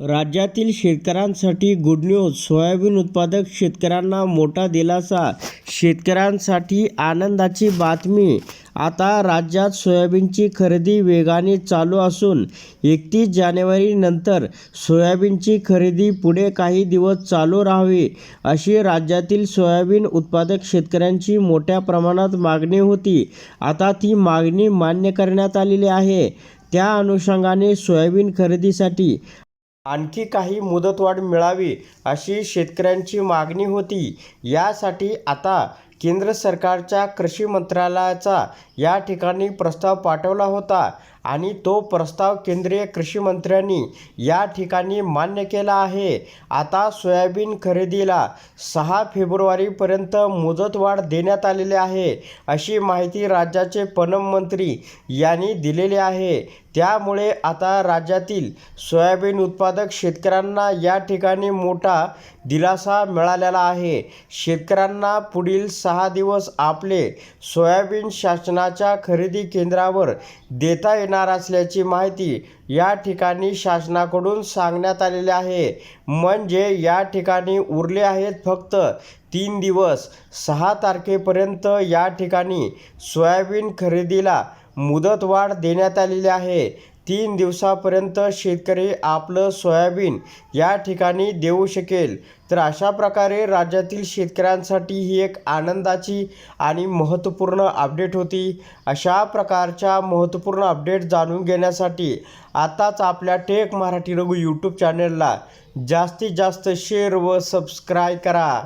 राज्यातील शेतकऱ्यांसाठी good news soybean उत्पादक शेतकऱ्यांना मोठा दिलासा. शेतकऱ्यांसाठी आनंदाची बातमी. आता राज्यात सोयाबीनची खरेदी वेगाने चालू असून एकतीस जानेवारीनंतर सोयाबीनची खरेदी पुढे काही दिवस चालू राहावी अशी राज्यातील सोयाबीन उत्पादक शेतकऱ्यांची मोठ्या प्रमाणात मागणी होती. आता ती मागणी मान्य करण्यात आलेली आहे. त्या अनुषंगाने सोयाबीन खरेदीसाठी आणखी काही मुदतवाढ मिळावी अशी शेतकऱ्यांची मागणी होती. यासाठी आता केंद्र सरकारच्या कृषी मंत्रालयाचा या ठिकाणी प्रस्ताव पाठवला होता. आणि तो प्रस्ताव केंद्रीय कृषी मंत्र्यांनी या ठिकाणी मान्य केला आहे. आता सोयाबीन खरेदीला सहा फेब्रुवारीपर्यंत मुदतवाढ देण्यात आलेली आहे अशी माहिती राज्याचे पणन मंत्री यांनी दिलेली आहे. त्यामुळे आता राज्यातील सोयाबीन उत्पादक शेतकऱ्यांना या ठिकाणी मोठा दिलासा मिळालेला आहे. शेतकऱ्यांना पुढील सहा दिवस आपले सोयाबीन शासनाच्या खरेदी केंद्रावर देता येणार असल्याची माहिती या ठिकाणी शासनाकडून सांगण्यात आलेली आहे. म्हणजे या ठिकाणी उरले आहेत फक्त तीन दिवस. सहा तारखेपर्यंत या ठिकाणी सोयाबीन खरेदीला मुदतवाढ देण्यात आलेली आहे. तीन दिवसापर्यंत शेतकरी आपलं सोयाबीन या ठिकाणी देऊ शकेल. तर अशा प्रकारे राज्यातील शेतकऱ्यांसाठी ही एक आनंदाची आणि महत्त्वपूर्ण अपडेट होती. अशा प्रकारच्या महत्त्वपूर्ण अपडेट जाणून घेण्यासाठी आताच आपल्या टेक मराठी रघु यूट्यूब चॅनलला जास्तीत जास्त शेअर व सबस्क्राईब करा.